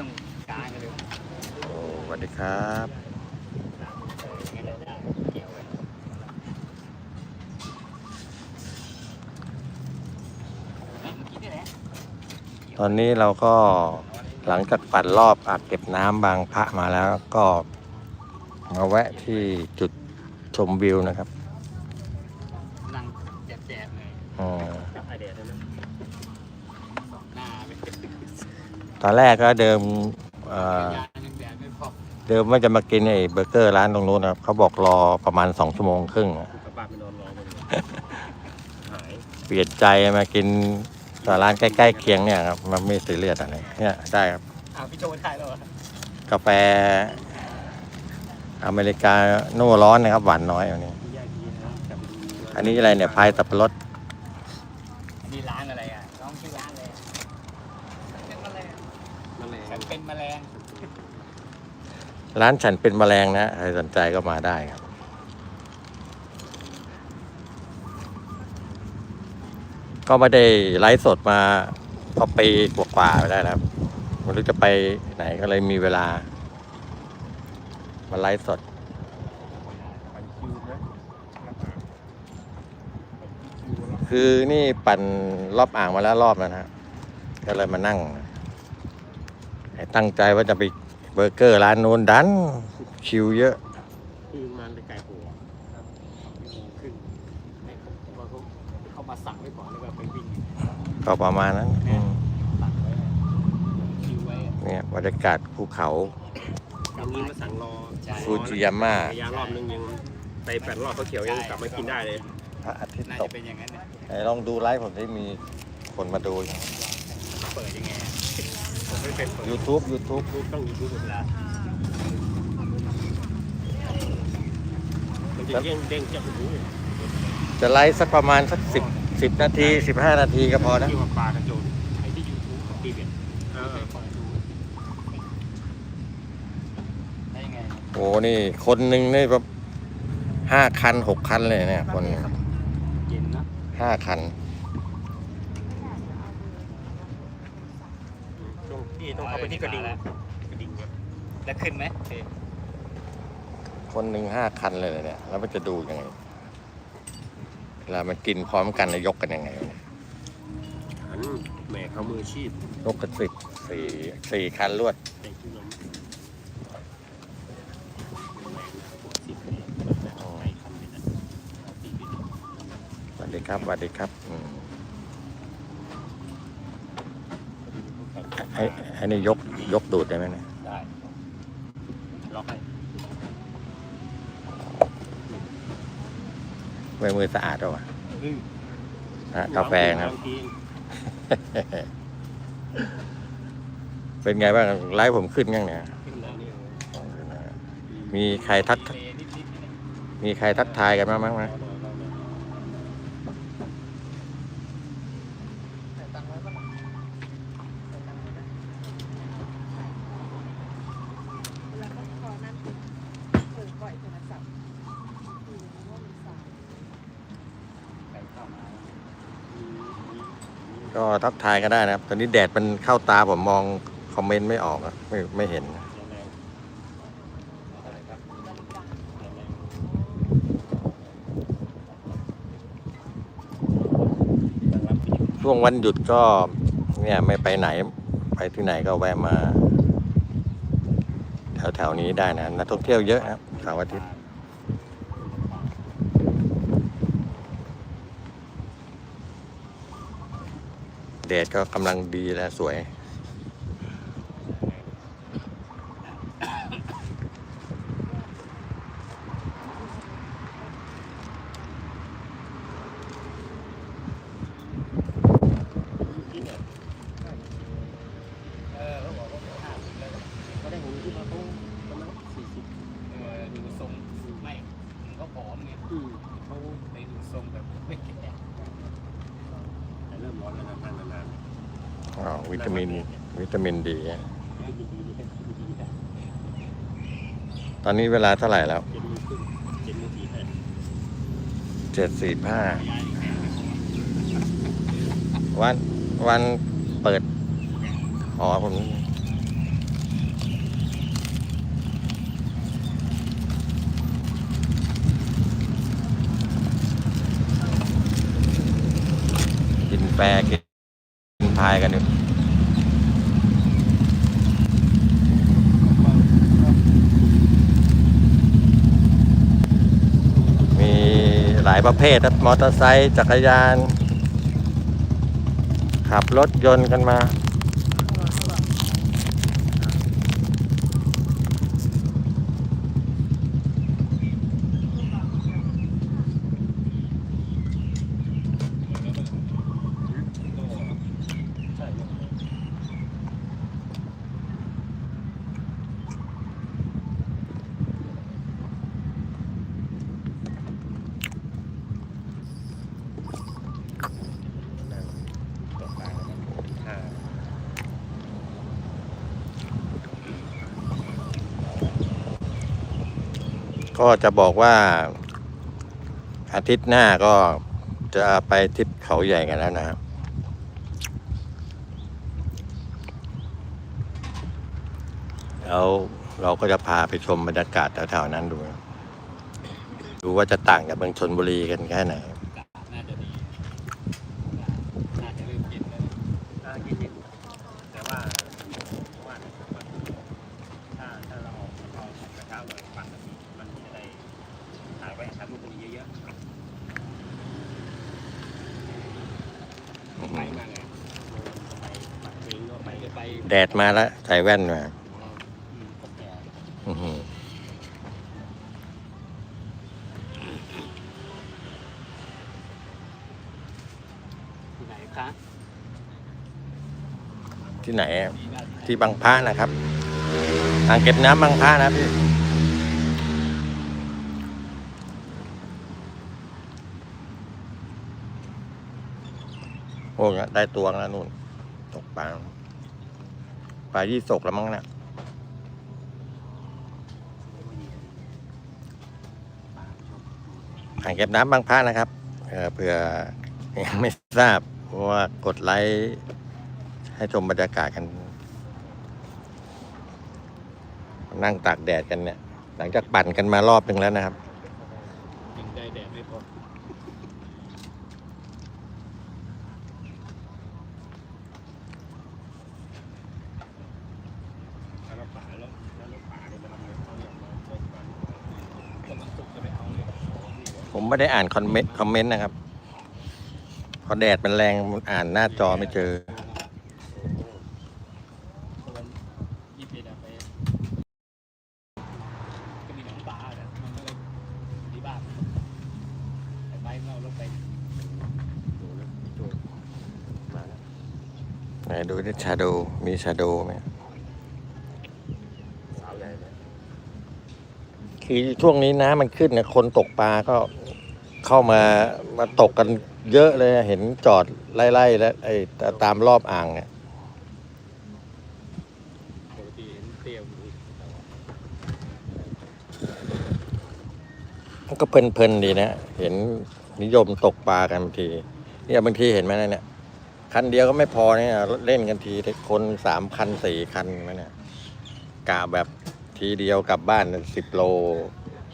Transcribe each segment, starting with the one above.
ต้องกลางกันเลยโอ้สวัสดีครับงั้นเราได้เกี่ยวกันเฮ้ยเมื่อกี้นี่แหละตอนนี้เราก็หลังจากปั่นรอบอ่างเก็บน้ำบางพระมาแล้วก็มาแวะที่จุดชมวิวนะครับนั่งแจบๆเลยอืมกับไอเดียได้ไหมสองหน้าไป ตอนแรกก็เดิมเอ่อยางยังแดดไม่พอเดิมว่าจะมากินไอ้เบอร์เกอร์ร้านตรงนู้นนะครับเขาบอกรอประมาณสองชั่วโมงครึ่งอะกลับบ้านไปนอนรอมันหายเปลี่ยนใจมากินร้านใกล้ๆเคียงเนี่ยครับมันไม่ซีเรียสอะไรเนี่ยได้ครับอ้าวพี่โจถ่ายแล้วเหรอกาแฟ อเมริกาโน่ร้อนนะครับ หวานน้อยอันนี้แยกดีนะกลับไปดูอันนี้อะไรเนี่ยพายสับปะรด อันนี้ร้านอะไรอะน้องชื่อร้านอะไรอะเป็นแมลง นั่นแหละ ฉันเป็นแมลง ร้านฉันเป็นแมลงนะใครสนใจก็มาได้ครับ ก็ไม่ได้ไลฟ์สดมาก็ปีกว่าๆไปได้แล้วครับไม่รู้จะไปไหนก็เลยมีเวลา มาไลฟ์สดคือนี่ปั่นรอบอ่างมาแล้วรอบแล้วนะฮะก็เลยมานั่ง ตั้งใจว่าจะไปเบอร์เกอร์ร้านนู้นดัน คิวเยอะ คือมันไปไกลหัวขึ้นให้เขาเขาเขามาสั่งไว้ก่อนแล้วก็ไปวิ่งก็ประมาณนั้นอืมสั่งไว้คิวไว้อะเนี่ยบรรยากาศภูเขาตรงนี้มาสั่งรอใช่ฟูจิยาม่าระยะรอบนึงยังไปแปดรอบเขาเขียวยังกลับมากินได้เลยพระอาทิตย์น่าตจะกเป็นอย่างนั้นนะไหนลองดูไลฟ์ผมที่มีคนมาดูอยู่เปิดยังไงอะ ผมไม่เคยเปิด YouTube YouTube รูปต้องยูทูบหมดแล้วมันจะเด้งเด้งจากหูจะไลฟ์สักประมาณสักสิบสิบนาทีสิบห้านาทีก็พอนะที่ว่าปลากระโจนไอ้ที่ยูทูบของปีเบียดเอไม่อเคยเปิดดูได้ยังไงโอ้นี่ คนหนึ่งนี่แบบห้าคันหกคันเลยเนี่ยคนเย็นนะห้าคัน ต้อง พี่ต้องเข้าไปที่กระดิ่งกระดิ่งเนี่ยแล้วขึ้นไหมเออคนหนึ่งห้าคันเลยเนี่ย แล้วมันจะดูยังไงเวลามันกินพร้อมกันแล้วยกกันยังไงวะเนี่ยหันแหม่เขามืออาชีพยกกันสิบสี่สี่คันรวด แต่งที่นมแหม่ปวดสิบเลยแบบไอ้คันเนี่ยนะปีเบียดสวัสดีครับสวัสดีครับอืมไอ้ไอ้นี่ยกยกดูดได้ไหมเนี่ยได้ล็อกให้มือมือสะอาดด้วยวะอืมอะกาแฟนะครับบางทีเป็นไงบ้างไลฟ์ผมขึ้นยังเนี่ยขึ้นแล้วเนี่ยมีใครทักเลนิดๆนิดนึงมีใครทักทายกันบ้างไหม แล้วก็ขอนั้นเปิดปล่อยโทรศัพท์ดูว่ามีสาย ไก่เข้ามา ก็ทักทายก็ได้นะครับ ตอนนี้แดดมันเข้าตาผมมองคอมเมนต์ไม่ออกอะไม่ไม่เห็น ช่วงวันหยุดก็เนี่ยไม่ไปไหน ไปที่ไหนก็แวะมา แถวแถวๆนี้ได้นะนักท่องเที่ยวเยอะครับเสาร์อาทิตย์ แดดก็กำลังดีและสวย วิตามิน วิตามินดี ตอนนี้เวลาเท่าไหร่แล้ว เจ็ดสี่ห้า วันวันเปิดหอผมกินแปรกินพายกันอยู่ เภทครับมอเตอร์ไซค์จักรยาน ขับรถยนต์กันมา ก็จะบอกว่า อาทิตย์หน้าก็จะไปทริปเขาใหญ่กันแล้วนะครับ แล้วเราก็จะพาไปชมบรรยากาศแถวๆนั้นดู ดูว่าจะต่างจากเมืองชนบุรีกันแค่ไหนาจะดี น่าจะเริ่มกินแล้ว น่ากินนิดแต่ว่าว่าถ้าถ้าเราออกเรากระเช้าแบบปั่นแบบนี้มันจะได้ถ่ายไว้ถ่ายรูปตรงนี้เยอะๆไปมาไงไปปักเองก็ไป จะไป แดดมาแล้วใส่แว่นมาอืมคนแก่อื้อหือที่ไหนคะที่ไหนอะดีน่าที่ไหน ที่บางพระนะครับอ่างเก็บน้ำบางพระนะพี่โอ้ยได้ตัวแล้วนู่น ตกปลา ปลายี่สกแล้วมั้งเนะอ่างเก็บน้ำบางพระนะครับเเผื่อยังไม่ทราบว่ากดไลค์ให้ชมบรรยากาศกัน นั่งตากแดดกันเนี่ย หลังจากปั่นกันมารอบหนึ่งแล้วนะครับ ยิงได้แดดไม่พอ แล้วก็ป่าแล้วแล้วรถป่าเนี่ยมันเขาเนี่ยมาพบกัน กำลังสุกจะไปเอาเลย ผมไม่ได้อ่านคอมเมนต์คอมเมนต์นะครับเพราะแดดมันแรงมันอ่านหน้าจอไม่เจอวันยี่สิบเอ็ดอะไปก็มีหนังปลาแต่มันก็เลยที่บ้านไปไปเราลงไปไหนดูที่ชาโดมีชาโดไหมสาวใหญ่เลยคือช่วงนี้น้ำมันขึ้นเนี่ยคนตกปลาก็ เข้ามามาตกกันเยอะเลยเห็นจอดไล่ๆแล้วไอ้ตามรอบอ่างเนี่ยปกติเห็นเตียวอยู่แต่ว่ามันก็เพลินๆดีนะ เห็นนิยมตกปลากันบางที เนี่ยบางทีเห็นไหมเนี่ย คันเดียวก็ไม่พอเนี่ยเล่นกันทีคนสามคันสี่คันนะเนี่ยกะแบบทีเดียวกลับบ้านสิบโล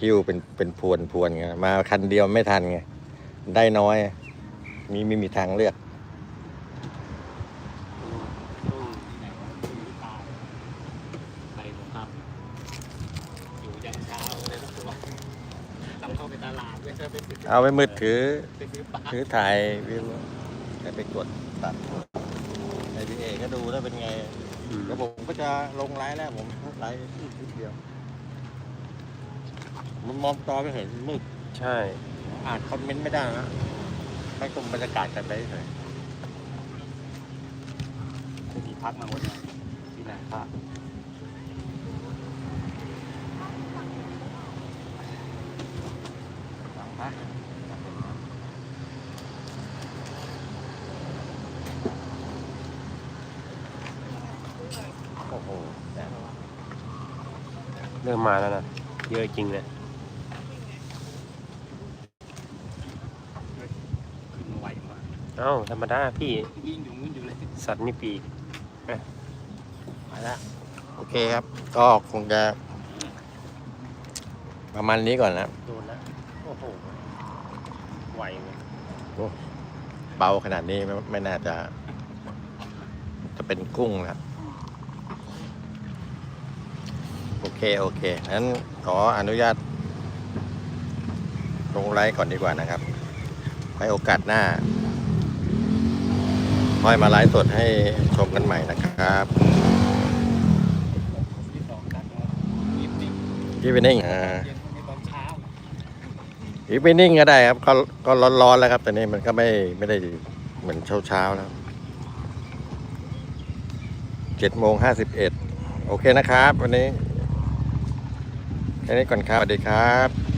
หิ้วเป็นเป็นพวนพวนๆไงมาคันเดียวไม่ทันไงได้น้อยมีไม่มีทางเลือกตู้ที่ไหนวะตู้ตายไปผมครับอยู่ยันเช้าเลยทุกตัวต้องเข้าไปตลาดด้วยถ้าไปซื้อเอาไปมือถือ ไปซื้อปลาถือถ่ายวิวแล้วไปกดตัดไอพีเอก็ดูแล้วเป็นไง แล้วผมก็จะลงไลน์แล้วผมไลน์นิดเดียว มันมองจอไม่เห็นมืดใช่ อ่านคอมเมนต์ไม่ได้นะให้ชมบรรยากาศกันไปเฉยที่พักมาวันนี้ที่ไหนพักฟังพักโอ้โหแดดเริ่มมาแล้วนะ เยอะจริงเลย ขึ้นมาไหวมาก เอ้าธรรมดาพี่วิ่งอยู่วิ่งอยู่เลยสัตว์มีปีกไปแล้วโอเคครับ ก็คงจะประมาณนี้ก่อนนะโดนแล้วโอ้โหไหวเลยเบาขนาดนี้ไม่ไม่น่าจะ จะเป็นกุ้งนะครับโอเค โอเคงั้นขออนุญาตลงไลฟ์ก่อนดีกว่านะครับไว้โอกาสหน้า ค่อยมาไลฟ์สดให้ชมกันใหม่นะครับที่สองกันครับยิบนิ่งที่ไปนิ่งอ่าเย็นในตอนเช้าอีกไปนิ่งก็ได้ครับ ก็ก็ร้อนๆแล้วครับแต่นี้มันก็ไม่ไม่ได้เหมือนเช้าๆแล้วเจ็ดโมงห้าสิบเอ็ดโอเคนะครับ วันนี้แค่นี้ก่อนครับ สวัสดีครับ